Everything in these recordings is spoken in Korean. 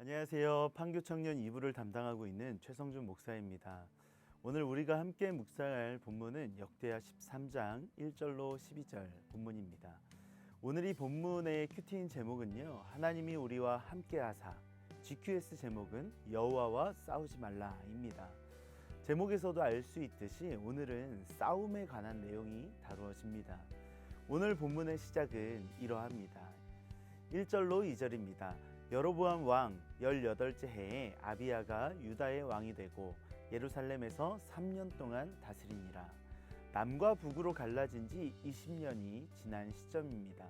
안녕하세요. 판교 청년 2부를 담당하고 있는 최성준 목사입니다. 오늘 우리가 함께 묵상할 본문은 역대하 13장 1절로 12절 본문입니다. 오늘 이 본문의 큐티인 제목은요. 하나님이 우리와 함께 하사. GQS 제목은 여호와와 싸우지 말라입니다. 제목에서도 알 수 있듯이 오늘은 싸움에 관한 내용이 다루어집니다. 오늘 본문의 시작은 이러합니다. 1절로 2절입니다. 여로보암 왕 18째 해에 아비야가 유다의 왕이 되고 예루살렘에서 3년 동안 다스리니라. 남과 북으로 갈라진 지 20년이 지난 시점입니다.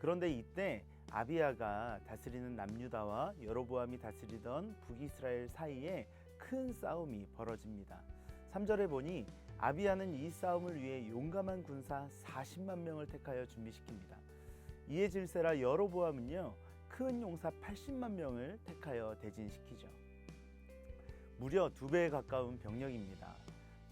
그런데 이때 아비야가 다스리는 남유다와 여로보암이 다스리던 북이스라엘 사이에 큰 싸움이 벌어집니다. 3절에 보니 아비야는 이 싸움을 위해 용감한 군사 40만 명을 택하여 준비시킵니다. 이에 질세라 여로보암은요 큰 용사 80만 명을 택하여 대진시키죠. 무려 두 배에 가까운 병력입니다.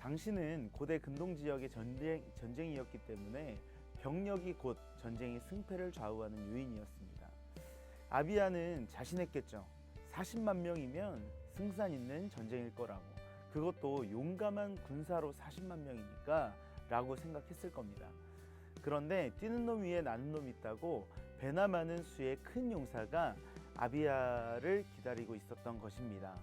당시는 고대 근동 지역의 전쟁, 전쟁이었기 때문에 병력이 곧 전쟁의 승패를 좌우하는 요인이었습니다. 아비야는 자신했겠죠. 40만 명이면 승산 있는 전쟁일 거라고. 그것도 용감한 군사로 40만 명이니까 라고 생각했을 겁니다. 그런데 뛰는 놈 위에 나는 놈 있다고 배나 많은 수의 큰 용사가 아비야를 기다리고 있었던 것입니다.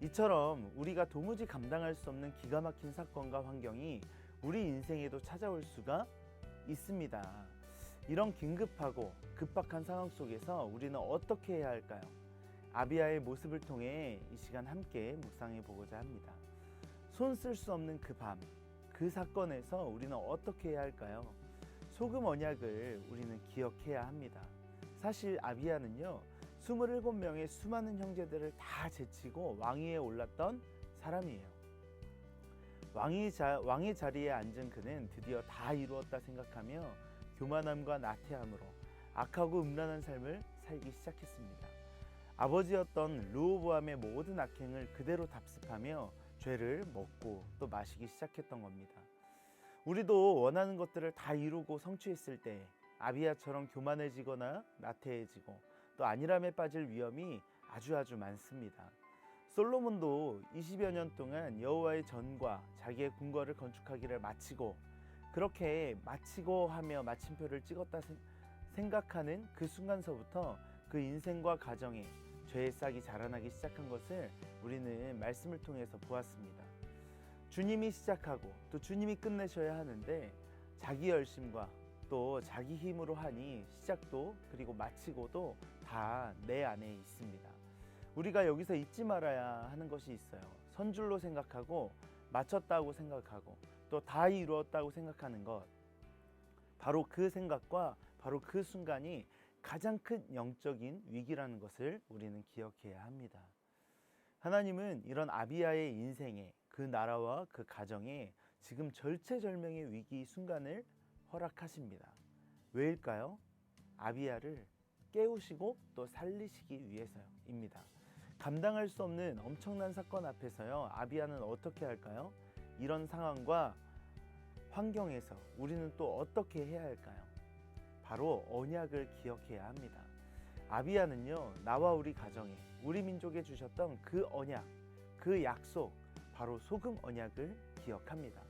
이처럼 우리가 도무지 감당할 수 없는 기가 막힌 사건과 환경이 우리 인생에도 찾아올 수가 있습니다. 이런 긴급하고 급박한 상황 속에서 우리는 어떻게 해야 할까요? 아비야의 모습을 통해 이 시간 함께 묵상해 보고자 합니다. 손 쓸 수 없는 그 밤, 그 사건에서 우리는 어떻게 해야 할까요? 소금 언약을 우리는 기억해야 합니다. 사실 아비야는요, 27명의 수많은 형제들을 다 제치고 왕위에 올랐던 사람이에요. 왕위 자, 왕의 자리에 앉은 그는 드디어 다 이루었다 생각하며 교만함과 나태함으로 악하고 음란한 삶을 살기 시작했습니다. 아버지였던 르호보암의 모든 악행을 그대로 답습하며 죄를 먹고 또 마시기 시작했던 겁니다. 우리도 원하는 것들을 다 이루고 성취했을 때 아비야처럼 교만해지거나 나태해지고 또 안일함에 빠질 위험이 아주 아주 많습니다. 솔로몬도 20여 년 동안 여호와의 전과 자기의 궁궐을 건축하기를 마치고 그렇게 마치고 하며 마침표를 찍었다 생각하는 그 순간서부터 그 인생과 가정에 죄의 싹이 자라나기 시작한 것을 우리는 말씀을 통해서 보았습니다. 주님이 시작하고 또 주님이 끝내셔야 하는데 자기 열심과 또 자기 힘으로 하니 시작도 그리고 마치고도 다 내 안에 있습니다. 우리가 여기서 잊지 말아야 하는 것이 있어요. 선줄로 생각하고 마쳤다고 생각하고 또 다 이루었다고 생각하는 것. 바로 그 생각과 바로 그 순간이 가장 큰 영적인 위기라는 것을 우리는 기억해야 합니다. 하나님은 이런 아비야의 인생에 그 나라와 그 가정에 지금 절체절명의 위기 순간을 허락하십니다. 왜일까요? 아비야를 깨우시고 또 살리시기 위해서입니다. 감당할 수 없는 엄청난 사건 앞에서요. 아비야는 어떻게 할까요? 이런 상황과 환경에서 우리는 또 어떻게 해야 할까요? 바로 언약을 기억해야 합니다. 아비야는요, 나와 우리 가정에, 우리 민족에 주셨던 그 언약, 그 약속, 바로 소금 언약을 기억합니다.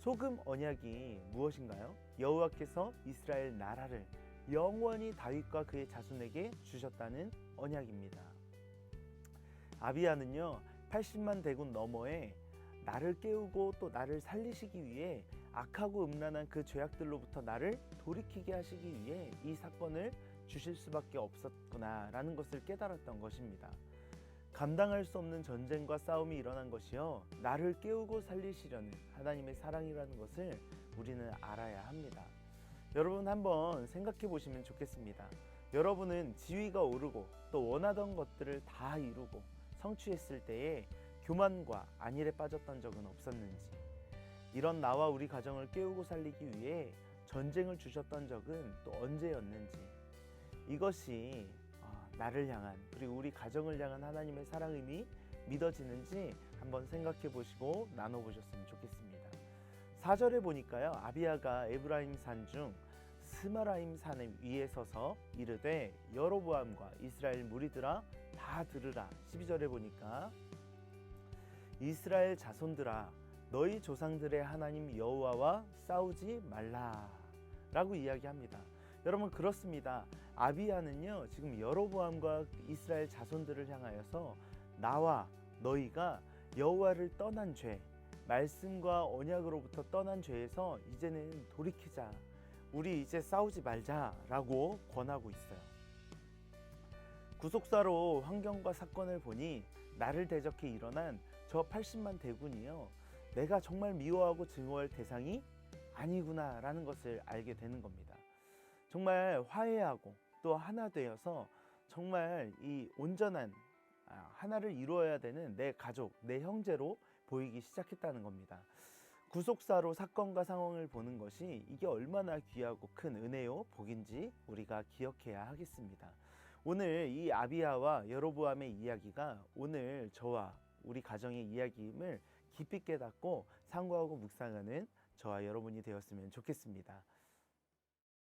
소금 언약이 무엇인가요? 여호와께서 이스라엘 나라를 영원히 다윗과 그의 자손에게 주셨다는 언약입니다. 아비야는요, 80만 대군 너머에 나를 깨우고 또 나를 살리시기 위해 악하고 음란한 그 죄악들로부터 나를 돌이키게 하시기 위해 이 사건을 주실 수밖에 없었구나라는 것을 깨달았던 것입니다. 감당할 수 없는 전쟁과 싸움이 일어난 것이요. 나를 깨우고 살리시려는 하나님의 사랑이라는 것을 우리는 알아야 합니다. 여러분 한번 생각해 보시면 좋겠습니다. 여러분은 지위가 오르고 또 원하던 것들을 다 이루고 성취했을 때에 교만과 안일에 빠졌던 적은 없었는지 이런 나와 우리 가정을 깨우고 살리기 위해 전쟁을 주셨던 적은 또 언제였는지 이것이 어, 나를 향한 그리고 우리 가정을 향한 하나님의 사랑임이 믿어지는지 한번 생각해 보시고 나눠 보셨으면 좋겠습니다. 4절에 보니까요. 아비야가 에브라임 산 중 스마라임 산 위에 서서 이르되 여로보암과 이스라엘 무리들아 다 들으라 12절에 보니까 이스라엘 자손들아 너희 조상들의 하나님 여호와와 싸우지 말라라고 이야기합니다. 여러분 그렇습니다. 아비야는요 지금 여로보암과 이스라엘 자손들을 향하여서 나와 너희가 여호와를 떠난 죄, 말씀과 언약으로부터 떠난 죄에서 이제는 돌이키자. 우리 이제 싸우지 말자라고 권하고 있어요. 구속사로 환경과 사건을 보니 나를 대적해 일어난 저 80만 대군이요. 내가 정말 미워하고 증오할 대상이 아니구나라는 것을 알게 되는 겁니다. 정말 화해하고 또 하나 되어서 정말 이 온전한 아, 하나를 이루어야 되는 내 가족, 내 형제로 보이기 시작했다는 겁니다. 구속사로 사건과 상황을 보는 것이 이게 얼마나 귀하고 큰 은혜요 복인지 우리가 기억해야 하겠습니다. 오늘 이 아비야와 여로보암의 이야기가 오늘 저와 우리 가정의 이야기임을 깊이 깨닫고 상고하고 묵상하는 저와 여러분이 되었으면 좋겠습니다.